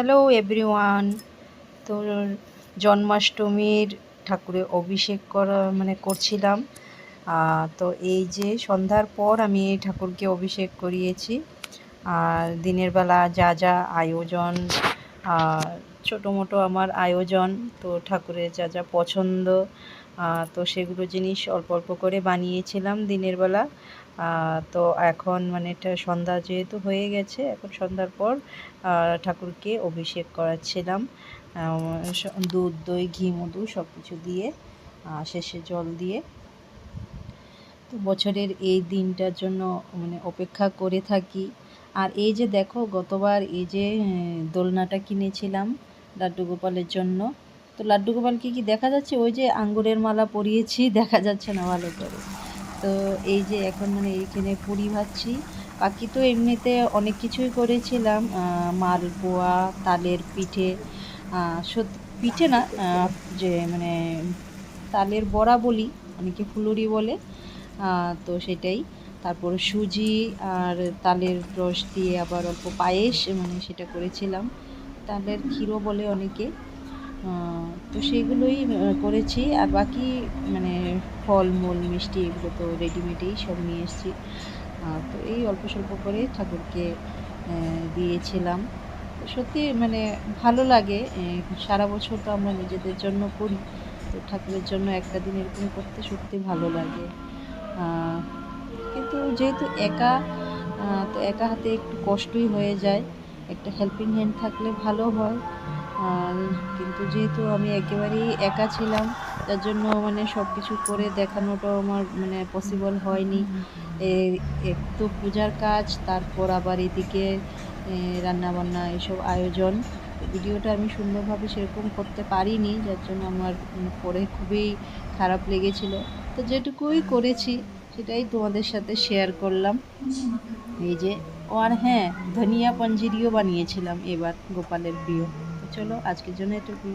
Hello everyone তো জন্মাষ্টমীর ঠাকুরে অভিষেক করা মানে করছিলাম। তো এই যে সন্ধ্যার পর আমি এই ঠাকুরকে অভিষেক করিয়েছি। আর দিনের বেলা যা যা আয়োজন আর ছোটো মোটো আমার আয়োজন, তো ঠাকুরের যা যা পছন্দ তো সেগুলো জিনিস অল্প অল্প করে বানিয়েছিলাম দিনের বেলা। তো এখন মানে সন্ধ্যা যেহেতু হয়ে গেছে, এখন সন্ধ্যার পর ঠাকুরকে অভিষেক করাচ্ছিলাম। দুধ, দই, ঘি, মধু সব কিছু দিয়ে শেষে জল দিয়ে। তো বছরের এই দিনটার জন্য মানে অপেক্ষা করে থাকি। আর এই যে দেখো, গতবার এই যে দোলনাটা কিনেছিলাম লাড্ডু গোপালের জন্য। তো লাড্ডু গোপালকে কি দেখা যাচ্ছে? ওই যে আঙ্গুরের মালা পরিয়েছি, দেখা যাচ্ছে না ভালো করে। তো এই যে এখন মানে এইখানে পুরি ভাজছি। বাকি তো এমনিতে অনেক কিছুই করেছিলাম মালপোয়া, তালের পিঠে সত্যি পিঠে না যে মানে তালের বড়া বলি, অনেকে ফুলুরি বলে তো সেটাই। তারপর সুজি আর তালের রস দিয়ে আবার অল্প পায়েস মানে সেটা করেছিলাম। তালের ক্ষীরও বলে অনেকে। তো সেগুলোই করেছি। আর বাকি মানে ফলমূল মিষ্টি এগুলো তো রেডিমেডেই সব নিয়ে এসেছি। তো এই অল্প স্বল্প করে ঠাকুরকে দিয়েছিলাম। সত্যি মানে ভালো লাগে। সারা বছর তো আমরা নিজেদের জন্য করি। তো ঠাকুরের জন্য একটা দিন এরকম করতে সত্যি ভালো লাগে। যেহেতু একা তো একা হাতে একটু কষ্টই হয়ে যায়। একটা হেল্পিং হ্যান্ড থাকলে ভালো হয়। কিন্তু যেহেতু আমি একেবারেই একা ছিলাম তার জন্য মানে সব কিছু করে দেখানোটাও আমার মানে পসিবল হয়নি। এক তো পূজার কাজ তারপর আবার এদিকে রান্নাবান্না এসব আয়োজন। ভিডিওটা আমি সুন্দরভাবে সেরকম করতে পারিনি যার জন্য আমার উম, পরে খুবই খারাপ লেগেছিল। তো যেটুকুই করেছি সেটাই তোমাদের সাথে শেয়ার করলাম। এই যে ও আর হ্যাঁ ধনিয়া পঞ্জিরিও বানিয়েছিলাম এবার গোপালের প্রিয় চলো, আজকের জন্য এটুকুই।